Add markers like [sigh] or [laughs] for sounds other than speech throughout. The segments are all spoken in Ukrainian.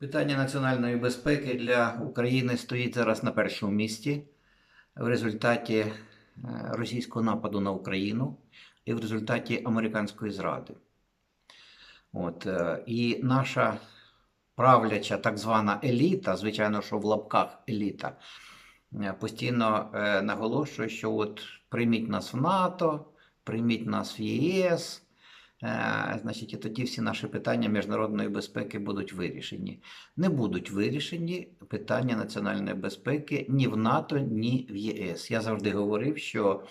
Питання національної безпеки для України стоїть зараз на першому місці в результаті е, російського нападу на Україну і в результаті американської зради. От, е, і наша правляча так звана еліта, звичайно, що в лапках еліта, е, постійно наголошує, що от прийміть нас в НАТО, прийміть нас в ЄС. Е, Значить, і тоді всі наші питання міжнародної безпеки будуть вирішені. Не будуть вирішені питання національної безпеки ні в НАТО, ні в ЄС. Я завжди говорив, що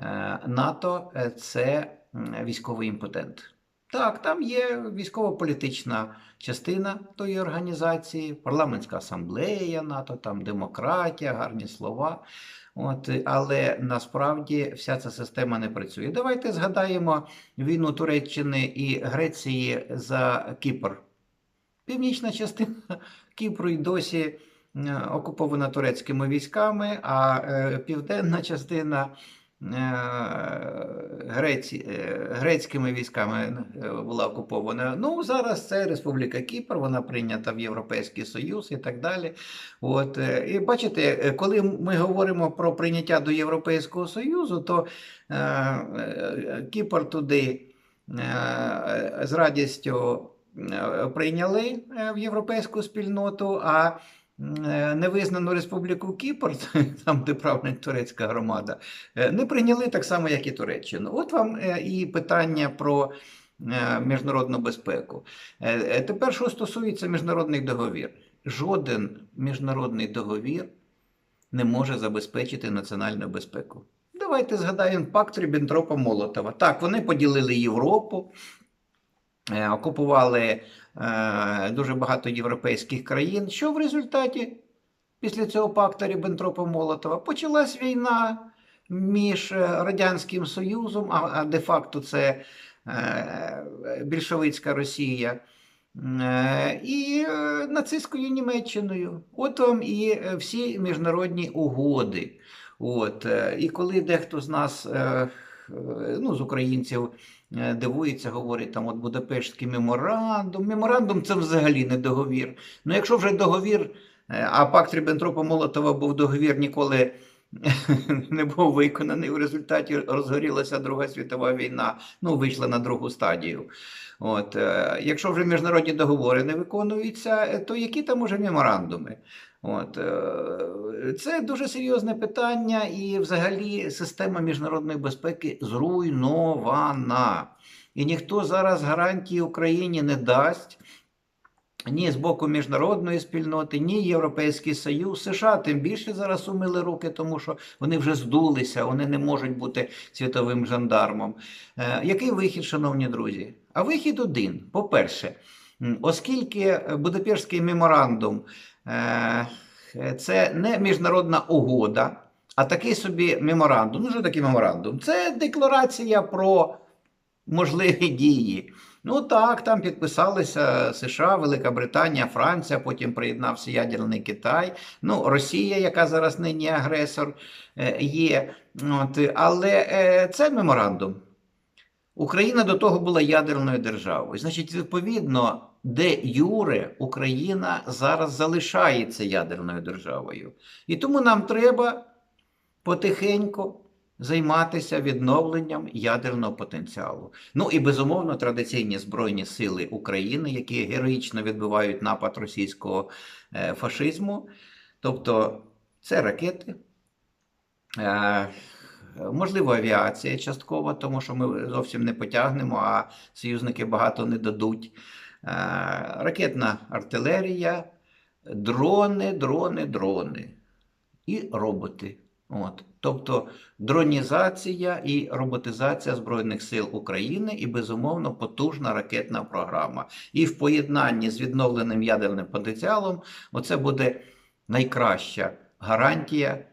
е, НАТО е, це військовий імпотент. Так, там є військово-політична частина тої організації, парламентська асамблея НАТО, там демократія, гарні слова. От, але насправді вся ця система не працює. Давайте згадаємо війну Туреччини і Греції за Кіпр. Північна частина [laughs] Кіпру й досі е, окупована турецькими військами, а е, південна частина Греці, е, грецькими військами е, була окупована. Ну, зараз це Республіка Кіпр, вона прийнята в Європейський Союз і так далі. От, е, і бачите, е, коли ми говоримо про прийняття до Європейського Союзу, то е, е, Кіпр туди е, з радістю е, прийняли е, в європейську спільноту, а е, невизнану Республіку Кіпр, [laughs] там, де править турецька громада, е, не прийняли так само, як і Туреччину. От вам е, і питання про е, міжнародну безпеку. Е, е, Тепер, що стосується міжнародних договір, жоден міжнародний договір не може забезпечити національну безпеку. Давайте згадаємо пакт Ріббентропа Молотова. Так, вони поділили Європу, е, окупували е, дуже багато європейських країн. Що в результаті після цього пакту Ріббентропа Молотова? Почалась війна між е, Радянським Союзом, а, де-факто це е, більшовицька Росія. Е, І е, нацистською Німеччиною. От вам і е, всі міжнародні угоди. От. е, І коли дехто з нас, е, е, ну, з українців, е, дивується, говорить, там от Будапештський меморандум. Меморандум це взагалі не договір. Ну, якщо вже договір, е, а пакт Ріббентропа Молотова був договір ніколи [laughs] не був виконаний. В результаті розгорілася Друга світова війна, ну, вийшла на другу стадію. От, е, якщо вже міжнародні договори не виконуються, е, то які там уже меморандуми? От, е, це дуже серйозне питання, і взагалі система міжнародної безпеки зруйнована. І ніхто зараз гарантії Україні не дасть. Ні з боку міжнародної спільноти, ні Європейський Союз, США тим більше зараз умили руки, тому що вони вже здулися, вони не можуть бути світовим жандармом. Е, який вихід, шановні друзі? А вихід один. По-перше, оскільки Будапештський меморандум е, це не міжнародна угода, а такий собі меморандум. Ну, що таке меморандум? Це декларація про можливі дії. Ну так, там підписалися США, Велика Британія, Франція, потім приєднався ядерний Китай. Ну, Росія, яка зараз нині агресор, е, є. От, але е, це меморандум. Україна до того була ядерною державою. Значить, відповідно, де Юре Україна зараз залишається ядерною державою. І тому нам треба потихеньку займатися відновленням ядерного потенціалу. Ну і безумовно традиційні збройні сили України, які героїчно відбивають напад російського е, фашизму. Тобто це ракети, е, можливо, авіація частково, тому що ми зовсім не потягнемо, а союзники багато не дадуть. Е, ракетна артилерія, дрони, дрони, дрони і роботи. От. Тобто дронізація і роботизація Збройних сил України і, безумовно, потужна ракетна програма. І в поєднанні з відновленим ядерним потенціалом оце буде найкраща гарантія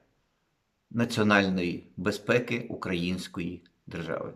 національної безпеки української держави.